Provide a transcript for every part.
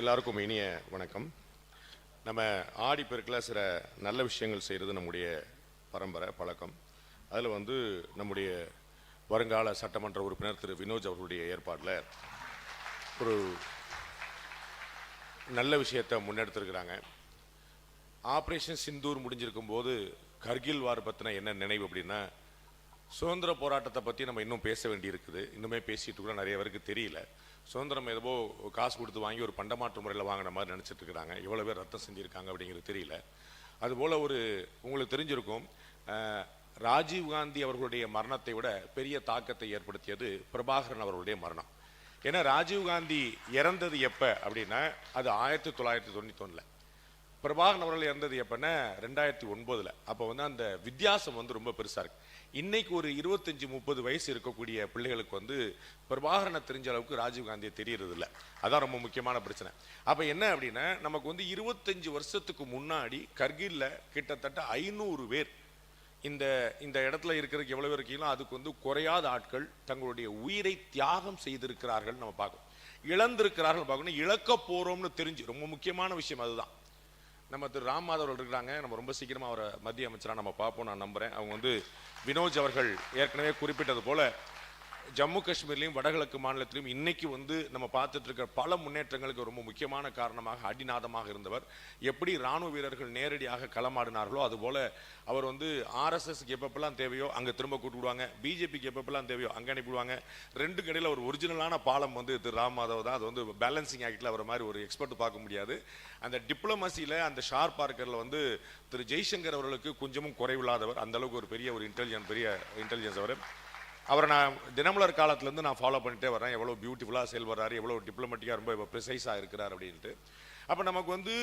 எல்லாருக்கும் இனிய வணக்கம். நம்ம ஆடி பெருக்கில் சில நல்ல விஷயங்கள் செய்கிறது நம்முடைய பரம்பரை பழக்கம். அதில் வந்து நம்முடைய வருங்கால சட்டமன்ற உறுப்பினர் திரு வினோஜ் அவர்களுடைய ஏற்பாட்டில் ஒரு நல்ல விஷயத்தை முன்னெடுத்திருக்கிறாங்க. ஆப்ரேஷன் சிந்தூர் முடிஞ்சிருக்கும் போது கர்கில் வார் பற்றின என்ன நினைவு அப்படின்னா சுதந்திர போராட்டத்தை பற்றி நம்ம இன்னும் பேச வேண்டியிருக்குது. இன்னுமே பேசிட்டு கூட நிறைய பேருக்கு தெரியல. சுதந்திரம் ஏதோ காசு கொடுத்து வாங்கி ஒரு பண்டமாற்று முறையில் வாங்கின மாதிரி நினச்சிட்டு இருக்கிறாங்க. இவ்வளோ பேர் ரத்தம் செஞ்சுருக்காங்க அப்படிங்கிறது தெரியல. அதுபோல் ஒரு உங்களுக்கு தெரிஞ்சிருக்கும் ராஜீவ்காந்தி ராஜீவ் காந்தி அவர்களுடைய மரணத்தை விட பெரிய தாக்கத்தை ஏற்படுத்தியது பிரபாகரன் அவர்களுடைய மரணம். ஏன்னா ராஜீவ் காந்தி இறந்தது எப்போ அப்படின்னா அது ஆயிரத்தி தொள்ளாயிரத்தி தொண்ணூத்தொன்னில். பிரபாகரன் அவர்கள் இறந்தது எப்போன்னா ரெண்டாயிரத்தி ஒன்பதுல. அப்போ வந்து அந்த வித்தியாசம் வந்து ரொம்ப பெருசா இருக்கு. இன்னைக்கு ஒரு இருபத்தஞ்சு முப்பது வயசு இருக்கக்கூடிய பிள்ளைகளுக்கு வந்து பிரபாகரனை தெரிஞ்ச அளவுக்கு ராஜீவ் காந்தியை தெரியறது இல்ல அதான் ரொம்ப முக்கியமான பிரச்சனை. அப்போ என்ன அப்படின்னா நமக்கு வந்து இருபத்தஞ்சு வருஷத்துக்கு முன்னாடி கர்கில்ல கிட்டத்தட்ட ஐநூறு பேர் இந்த இந்த இடத்துல இருக்கிறதுக்கு எவ்வளவு பேர் இருக்கீங்களோ அதுக்கு வந்து குறையாத ஆட்கள் தங்களுடைய உயிரை தியாகம் செய்திருக்கிறார்கள் நம்ம பார்க்கணும். இழந்திருக்கிறார்கள் பார்க்கணும். இழக்க போறோம்னு தெரிஞ்சு ரொம்ப முக்கியமான விஷயம் அதுதான். நம்ம திரு ராம் மாதவர்கள் இருக்கிறாங்க நம்ம ரொம்ப சீக்கிரமா அவரை மத்திய அமைச்சராக நம்ம பார்ப்போம் நான் நம்புறேன். அவங்க வந்து வினோஜ் அவர்கள் ஏற்கனவே குறிப்பிட்டது போல ஜம்மு காஷ்மீர்லையும் வடகிழக்கு மாநிலத்திலும் இன்னைக்கு வந்து நம்ம பார்த்துட்டு இருக்கிற பல முன்னேற்றங்களுக்கு ரொம்ப முக்கியமான காரணமாக அடிநாதமாக இருந்தவர். எப்படி ராணுவ வீரர்கள் நேரடியாக களமாடினார்களோ அதுபோல அவர் வந்து ஆர்எஸ்எஸ்க்கு எப்பப்பெல்லாம் தேவையோ அங்கே திரும்ப கூட்டு விடுவாங்க. பிஜேபிக்கு எப்பப்பெல்லாம் தேவையோ அங்கே அனுப்பிடுவாங்க ரெண்டு கடையில் ஒரு ஒரிஜினலான பாலம் வந்து திரு ராம் மாதவ் தான். அது வந்து பேலன்சிங் ஆக்டில் அவர் மாதிரி ஒரு எக்ஸ்பர்ட் பார்க்க முடியாது. அந்த டிப்ளமசியில் அந்த ஷார்ப் பார்க்கரில் வந்து திரு ஜெய்சங்கர் அவர்களுக்கு கொஞ்சமும் குறைவில்லாதவர். அந்த அளவுக்கு ஒரு பெரிய ஒரு இன்டெலிஜென்ட் பெரிய இன்டெலிஜென்ஸ் அவர். அவரை நான் தினமலர் காலத்துலேருந்து நான் ஃபாலோ பண்ணிட்டே வரேன் எவ்வளோ பியூட்டிஃபுல்லாக செயல்படுறாரு எவ்வளோ டிப்ளமெட்டிக்காக ரொம்ப ப்ரிசைஸாக இருக்கிறார் அப்படின்ட்டு. அப்போ நமக்கு வந்து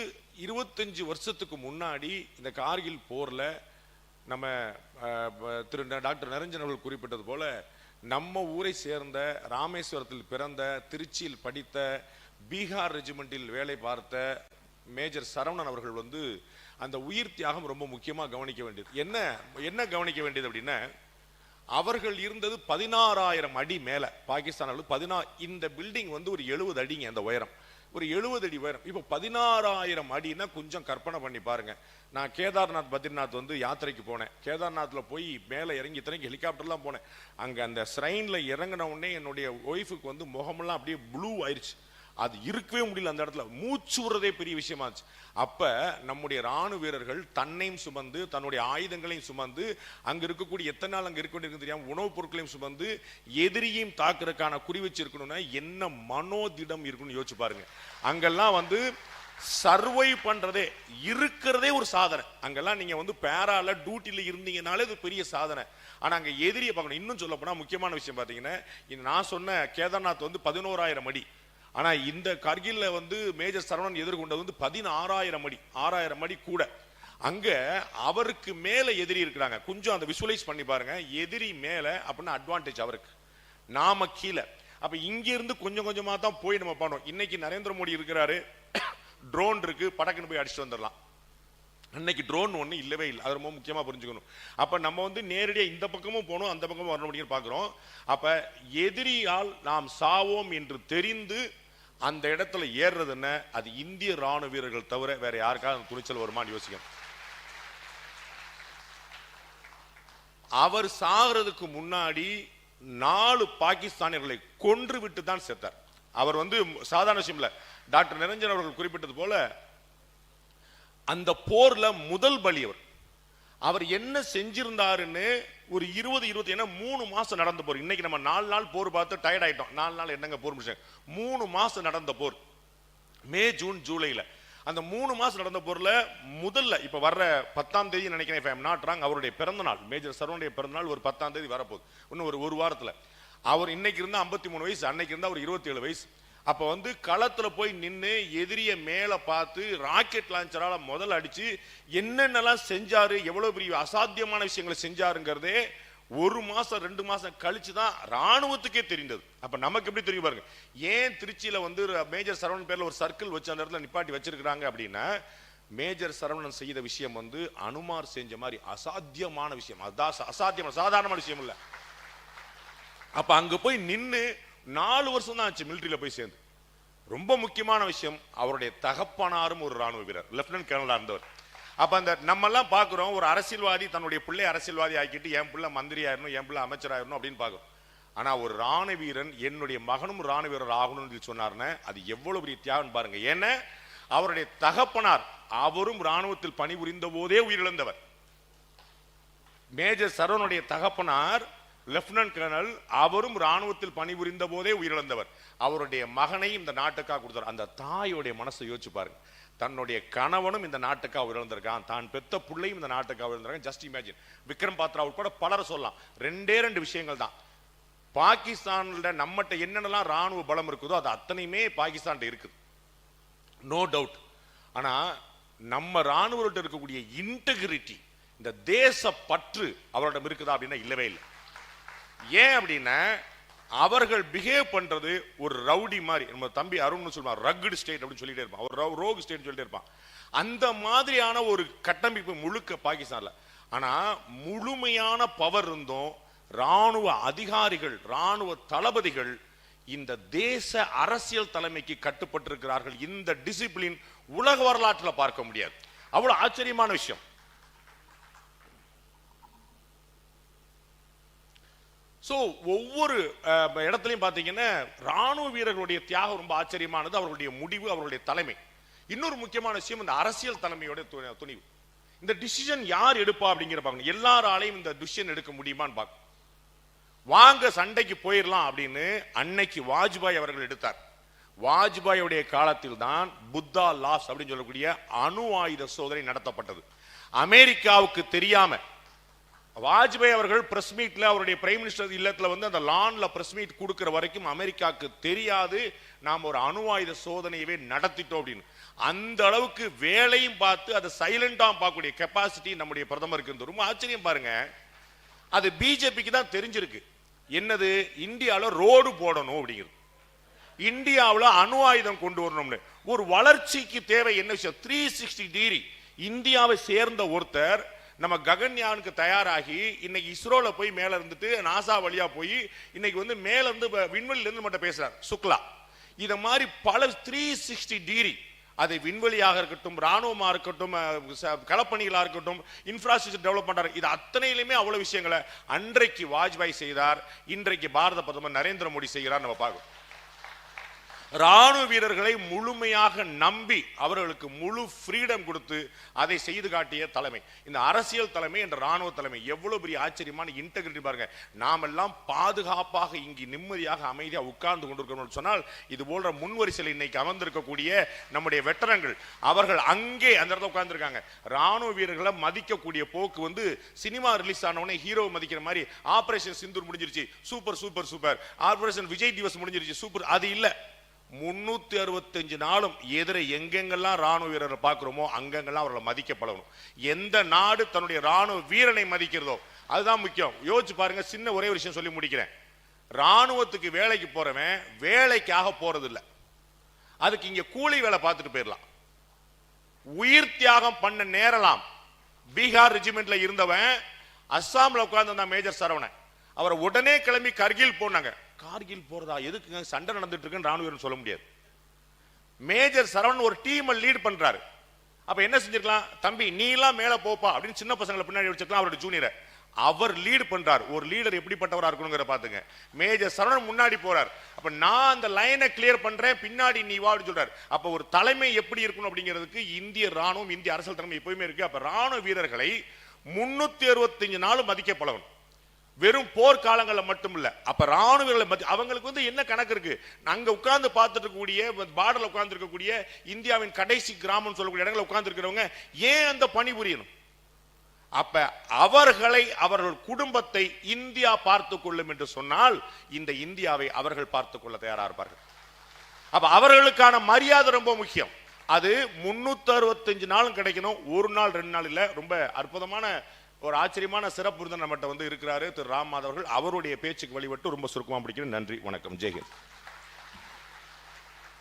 இருபத்தஞ்சு வருஷத்துக்கு முன்னாடி இந்த கார்கில் போரில் நம்ம திரு டாக்டர் நிரஞ்சன் அவர்கள் குறிப்பிட்டது போல் நம்ம ஊரை சேர்ந்த ராமேஸ்வரத்தில் பிறந்த திருச்சியில் படித்த பீகார் ரெஜிமெண்ட்டில் வேலை பார்த்த மேஜர் சரவணன் அவர்கள் வந்து அந்த உயிர் தியாகம் ரொம்ப முக்கியமாக கவனிக்க வேண்டியது. என்ன என்ன கவனிக்க வேண்டியது அப்படின்னா அவர்கள் இருந்தது பதினாறாயிரம் அடி மேல. பாகிஸ்தான் பதினா இந்த பில்டிங் வந்து ஒரு எழுபது அடிங்க அந்த உயரம். ஒரு எழுபது அடி உயரம். இப்போ பதினாறாயிரம் அடின்னா கொஞ்சம் கற்பனை பண்ணி பாருங்க. நான் கேதார்நாத் பத்ரிநாத் வந்து யாத்திரைக்கு போனேன். கேதார்நாத்ல போய் மேலே இறங்கி இத்தனைக்கு ஹெலிகாப்டர்லாம் போனேன். அங்கே அந்த ஸ்ரைனில் இறங்கின உடனே என்னுடைய ஒய்ஃபுக்கு வந்து முகமெல்லாம் அப்படியே ப்ளூ ஆயிருச்சு. அது இருக்கவே முடியல அந்த இடத்துல. மூச்சு விடுறதே பெரிய விஷயமாச்சு அப்ப நம்முடைய ராணுவ வீரர்கள் தன்னையும் சுமந்து தன்னுடைய ஆயுதங்களையும் சுமந்து அங்க இருக்கக்கூடிய எத்தனை நாள் அங்க இருக்க வேண்டியிருக்கு தெரியாம உணவுப் பொருட்களையும் சுமந்து எதிரியையும் தாக்குறதுக்கான குறி வச்சிருக்கணும்னா என்ன மனோதிடம் இருக்குன்னு யோசிச்சு பாருங்க. அங்கெல்லாம் வந்து சர்வை பண்றதே இருக்கிறதே ஒரு சாதனை. அங்கெல்லாம் நீங்க வந்து பேரால டியூட்டியில இருந்தீங்கனாலே இது பெரிய சாதனை. ஆனா அங்க எதிரியை பார்க்கணும். இன்னும் சொல்ல போனா முக்கியமான விஷயம் பாத்தீங்கன்னா நான் சொன்ன கேதார்நாத் வந்து பதினோராயிரம் அடி. ஆனால் இந்த கர்கிலில் வந்து மேஜர் சரவணன் எதிர்கொண்டது வந்து பதினாறாயிரம் அடி ஆறாயிரம் அடி கூட. அங்கே அவருக்கு மேலே எதிரி இருக்கிறாங்க. கொஞ்சம் அந்த விஷுவலைஸ் பண்ணி பாருங்க. எதிரி மேலே அப்படின்னா அட்வான்டேஜ் அவருக்கு. நாம கீழே. அப்போ இங்கிருந்து கொஞ்சம் கொஞ்சமாக தான் போய் நம்ம பண்ணோம் இன்னைக்கு நரேந்திர மோடி இருக்கிறாரு. ட்ரோன் இருக்கு. படக்குன்னு போய் அடிச்சுட்டு வந்துடலாம். அன்னைக்கு ட்ரோன் ஒன்று இல்லவே இல்லை. அது ரொம்ப முக்கியமாக புரிஞ்சுக்கணும். அப்போ நம்ம வந்து நேரடியாக இந்த பக்கமும் போகணும் அந்த பக்கமும் வரணும் அப்படின்னு பார்க்குறோம் அப்போ எதிரியால் நாம் சாவோம் என்று தெரிந்து அந்த இடத்துல ஏறுறது என்ன? அது இந்திய ராணுவ வீரர்கள் தவிர வேற யாருக்காவது அந்த துணிச்சல் வருமான்னு யோசிக்கணும். அவர் சாகிறதுக்கு முன்னாடி நாலு பாகிஸ்தானியர்களை கொன்று விட்டு தான் செத்தார். அவர் வந்து சாதாரண விஷயம்ல டாக்டர் நிரஞ்சன் அவர்கள் குறிப்பிட்டது போல அந்த போர்ல முதல் பலி அவர். அவர் என்ன செஞ்சிருந்தாருன்னு ஒரு இருபது இருபத்தி ஏன்னா மூணு மாசம் நடந்த போர். இன்னைக்கு நம்ம நாலு நாள் போர் பார்த்து டயர்ட் ஆயிட்டோம். நாலு நாள் என்னங்க போர் முடிச்சாங்க? மூணு மாசம் நடந்த போர். மே ஜூன் ஜூலையில். அந்த மூணு மாசம் நடந்த போர்ல முதல்ல இப்ப வர்ற பத்தாம் தேதி நினைக்கிறேன் if I அவருடைய பிறந்த நாள் மேஜர் சரவனுடைய பிறந்த நாள் ஒரு பத்தாம் தேதி வரப்போகுது. இன்னும் ஒரு ஒரு வாரத்துல. அவர் இன்னைக்கு இருந்தா 53 மூணு வயசு அன்னைக்கு இருந்தா ஒரு இருபத்தி ஏழு வயசு. அப்போ வந்து களத்தில் போய் நின்று எதிரியை மேலே பார்த்து ராக்கெட் லான்ச்சரால் முதல்ல அடித்து என்னென்னலாம் செஞ்சார் எவ்வளோ பெரிய அசாத்தியமான விஷயங்களை செஞ்சாருங்கிறதே ஒரு மாதம் ரெண்டு மாதம் கழிச்சு தான் ராணுவத்துக்கே தெரிந்தது. அப்போ நமக்கு எப்படி தெரியும் பாருங்க. ஏன் திருச்சியில் வந்து மேஜர் சரவணன் பேரில் ஒரு சர்க்கிள் வச்சு அந்த இடத்துல நிப்பாட்டி வச்சிருக்கிறாங்க அப்படின்னா மேஜர் சரவணன் செய்த விஷயம் வந்து அனுமார் செஞ்ச மாதிரி அசாத்தியமான விஷயம். அதான் அசாத்தியமான சாதாரணமான விஷயம் இல்லை. அப்போ அங்கே போய் நின்று நாலு வருஷம் தான் ஆச்சு மிலிட்டரியில போய் சேர்ந்து. ரொம்ப முக்கியமான விஷயம் அவருடைய தகப்பனாரும் ஒரு ராணுவ வீரர் லெப்டினன்ட் கேர்னலாக இருந்தவர். அப்ப அந்த நம்ம எல்லாம் ஒரு அரசியல்வாதி தன்னுடைய பிள்ளை அரசியல்வாதி ஆக்கிட்டு என் பிள்ளை மந்திரி ஆயிரணும் என் பிள்ளை அமைச்சராயிரணும் அப்படின்னு பாக்குறோம் ஆனா ஒரு ராணுவ வீரன் என்னுடைய மகனும் ராணுவ வீரர் ஆகணும்னு சொல்லி சொன்னாருன்னா அது எவ்வளவு பெரிய தியாகம் பாருங்க. ஏன்னா அவருடைய தகப்பனார் அவரும் ராணுவத்தில் பணிபுரிந்த போதே உயிரிழந்தவர். மேஜர் சரவனுடைய தகப்பனார் லெப்டினன்ட் கர்னல் அவரும் ராணுவத்தில் பணிபுரிந்த போதே உயிரிழந்தவர். அவருடைய மகனையும் இந்த நாட்டுக்காக கொடுத்தார். அந்த தாயோடைய மனசை யோசிச்சு பாருங்க. தன்னுடைய கணவனும் இந்த நாட்டுக்காக உயிரிழந்திருக்கான். தான் பெத்த பிள்ளையும் இந்த நாட்டுக்காக உயிரிழந்திருக்கான். ஜஸ்ட் இமேஜின் விக்ரம் பாத்ரா உட்பட பலரை சொல்லலாம். ரெண்டே ரெண்டு விஷயங்கள் தான். பாகிஸ்தான்ல நம்மகிட்ட என்னென்னலாம் ராணுவ பலம் இருக்குதோ அது அத்தனையுமே பாகிஸ்தான்ல இருக்குது நோ டவுட் ஆனா நம்ம ராணுவர்கிட்ட இருக்கக்கூடிய இன்டெகிரிட்டி இந்த தேச பற்று அவரிடம் இருக்குதா அப்படின்னா இல்லவே இல்லை. ஏன் அப்படின்னா அவர்கள் பிஹேவ் பண்றது ஒரு ரவுடி மாதிரி. நம்ம தம்பி அருண்னு சொல்லுவான் ரக்குடு ஸ்டேட் அப்படின்னு சொல்லிட்டே இருப்பான். ஒரு ரோகு ஸ்டேட் சொல்லிட்டே இருப்பான். அந்த மாதிரியான ஒரு கட்டமைப்பு முழுக்க பாகிஸ்தான்ல. ஆனா முழுமையான பவர் இருந்தும் ராணுவ அதிகாரிகள் ராணுவ தளபதிகள் இந்த தேச அரசியல் தலைமைக்கு கட்டுப்பட்டிருக்கிறார்கள். இந்த டிசிப்ளின் உலக வரலாற்றில் பார்க்க முடியாது. அவ்வளவு ஆச்சரியமான விஷயம். ஸோ ஒவ்வொரு இடத்துலையும் பார்த்தீங்கன்னா ராணுவ வீரர்களுடைய தியாகம் ரொம்ப ஆச்சரியமானது அவர்களுடைய முடிவு அவர்களுடைய தலைமை. இன்னொரு முக்கியமான விஷயம் இந்த அரசியல் தலைமையோட துணிவு. இந்த டிசிஷன் யார் எடுப்பா அப்படிங்கிற பார்க்கணும் எல்லாராலையும் இந்த டிசிஷன் எடுக்க முடியுமான்னு பார்க்கணும் வாங்க சண்டைக்கு போயிடலாம் அப்படின்னு அன்னைக்கு வாஜ்பாய் அவர்கள் எடுத்தார். வாஜ்பாயுடைய காலத்தில் தான் புத்தா லாஸ் அப்படின்னு சொல்லக்கூடிய அணு ஆயுத சோதனை நடத்தப்பட்டது. அமெரிக்காவுக்கு தெரியாமல் வாஜ்பாய் அவர்கள் பிரஸ் மீட்ல அவருடைய பிரைம் மினிஸ்டர் இல்லத்துல வந்து அந்த லான்ல பிரஸ் மீட் கொடுக்கிற வரைக்கும் அமெரிக்காவுக்கு தெரியாது. நாம் ஒரு அணு ஆயுத சோதனையவே நடத்திட்டோம் அப்படின்னு. அந்த அளவுக்கு வேலையும் பார்த்து அதை சைலண்டாக பார்க்கக்கூடிய கெப்பாசிட்டி நம்முடைய பிரதமருக்கு இருந்து ரொம்ப ஆச்சரியம் பாருங்க. அது பிஜேபிக்கு தான் தெரிஞ்சிருக்கு. என்னது? இந்தியாவில் ரோடு போடணும் அப்படிங்கிறது. இந்தியாவில் அணு ஆயுதம் கொண்டு வரணும்னு. ஒரு வளர்ச்சிக்கு தேவை என்ன விஷயம்? த்ரீ சிக்ஸ்டி டிகிரி இந்தியாவை சேர்ந்த ஒருத்தர் நம்ம ககன்யானுக்கு தயாராகி இன்னைக்கு இஸ்ரோல போய் மேல இருந்துட்டு நாசா வழியா போய் இன்னைக்கு வந்து மேல இருந்து விண்வெளியில இருந்து மட்டும் பேசுறாரு சுக்லா. இத மாதிரி பல த்ரீ சிக்ஸ்டி டிகிரி அது விண்வெளியாக இருக்கட்டும் ராணுவமா இருக்கட்டும் களப்பணிகளாக இருக்கட்டும் இன்ஃப்ராஸ்ட்ரக்சர் டெவலப்மெண்ட் இது அத்தனையிலுமே அவ்வளவு விஷயங்களை அன்றைக்கு வாஜ்பாய் செய்தார் இன்றைக்கு பாரத பிரதமர் நரேந்திர மோடி செய்கிறார் நம்ம பார்க்கணும். ராணுவ வீரர்களை முழுமையாக நம்பி அவர்களுக்கு முழு ஃப்ரீடம் கொடுத்து அதை செய்து காட்டிய தலைமை. இந்த அரசியல் தலைமை என்ற ராணுவ தலைமை எவ்வளவு பெரிய ஆச்சரியமான இன்டெகிரிட்டி பாருங்க. நாமெல்லாம் பாதுகாப்பாக இங்கு நிம்மதியாக அமைதியாக உட்கார்ந்து கொண்டிருக்கிறோம் சொன்னால் இது போன்ற முன்வரிசையில் இன்னைக்கு அமர்ந்திருக்கக்கூடிய நம்முடைய வெட்டரங்கள் அவர்கள் அங்கே அந்த இடத்துல உட்கார்ந்துருக்காங்க. ராணுவ வீரர்களை மதிக்கக்கூடிய போக்கு வந்து சினிமா ரிலீஸ் ஆனவனே ஹீரோ மதிக்கிற மாதிரி ஆபரேஷன் சிந்தூர் முடிஞ்சிருச்சு. Super super super. Operation Vijay Diwas முடிஞ்சிருச்சு. சூப்பர். அது இல்லை. முன்னூத்தி அறுபத்தஞ்சு நாளும் எதிர எங்கெங்கெல்லாம் ராணுவ வீரரை பார்க்குறோமோ அங்கெங்கெல்லாம் அவர்களை மதிக்கப்படணும். எந்த நாடு தன்னுடைய ராணுவ வீரனை மதிக்கிறதோ அதுதான் முக்கியம். யோசிச்சு பாருங்க சின்ன ஒரே விஷயம் சொல்லி முடிக்கிறேன். ராணுவத்துக்கு வேலைக்கு போறவன் வேலைக்காக போறது அதுக்கு இங்க கூலி வேலை பார்த்துட்டு போயிடலாம் உயிர் தியாகம் பண்ண நேரலாம். பீகார் ரெஜிமெண்ட்ல இருந்தவன் அஸ்ஸாம்ல உட்கார்ந்து மேஜர் சரவணன். அவரை உடனே கிளம்பி கர்கில் போனாங்க. கார்கில் போறதா? எதுக்குங்க? சண்டை நடந்துட்டு இருக்குன்னு ராணுவ சொல்ல முடியாது. மேஜர் சரவணன் ஒரு டீமை லீட் பண்றாரு. அப்ப என்ன செஞ்சிருக்கலாம்? தம்பி நீ எல்லாம் மேல போப்பா அப்படின்னு சின்ன பசங்களை பின்னாடி வச்சிருக்கலாம் அவரோட ஜூனியரை அவர் லீடு பண்றார். ஒரு லீடர் எப்படிப்பட்டவரா இருக்கணுங்கிற பாத்துங்க. மேஜர் சரவணன் முன்னாடி போறார். அப்ப நான் அந்த லைனை கிளியர் பண்றேன். பின்னாடி நீ வா அப்படின்னு சொல்றாரு. அப்ப ஒரு தலைமை எப்படி இருக்கணும் அப்படிங்கிறதுக்கு இந்திய ராணுவம் இந்திய அரசியல் தலைமை எப்பவுமே இருக்கு. அப்ப ராணுவ வீரர்களை முன்னூத்தி அறுபத்தஞ்சு நாளும் மதிக்க பழகணும். வெறும் போர்க்காலங்களில் மட்டும் இல்ல அப்ப ராணுவங்களை வீரர்களை அவங்களுக்கு வந்து என்ன கணக்கு இருக்கு? அங்க உட்கார்ந்து பார்த்துட்டு இருக்கக்கூடிய பார்டர்ல உட்கார்ந்து இருக்கக்கூடிய இந்தியாவின் கடைசி கிராமம்னு சொல்லக்கூடிய இடங்களில் உட்கார்ந்து இருக்கிறவங்க ஏன் அந்த பணி புரியணும்? அப்ப அவர்களை அவர்கள் குடும்பத்தை இந்தியா பார்த்து கொள்ளும் என்று சொன்னால் இந்த இந்தியாவை அவர்கள் பார்த்துக் கொள்ள தயாரா இருப்பார்கள். அப்ப அவர்களுக்கான மரியாதை ரொம்ப முக்கியம். அது முன்னூத்தி அறுபத்தஞ்சு நாளும் கிடைக்கணும். ஒரு நாள் ரெண்டு நாள் இல்ல. ரொம்ப அற்புதமான ஒரு ஆச்சரியமான சிறப்பு விருந்தர் நம்மகிட்ட வந்து இருக்கிறாரு. திரு ராம் மாதவர்கள் அவருடைய பேச்சுக்கு வழிபட்டு ரொம்ப சுருக்கமா பிடிக்கிறேன் நன்றி வணக்கம். ஜெயஹிந்த்.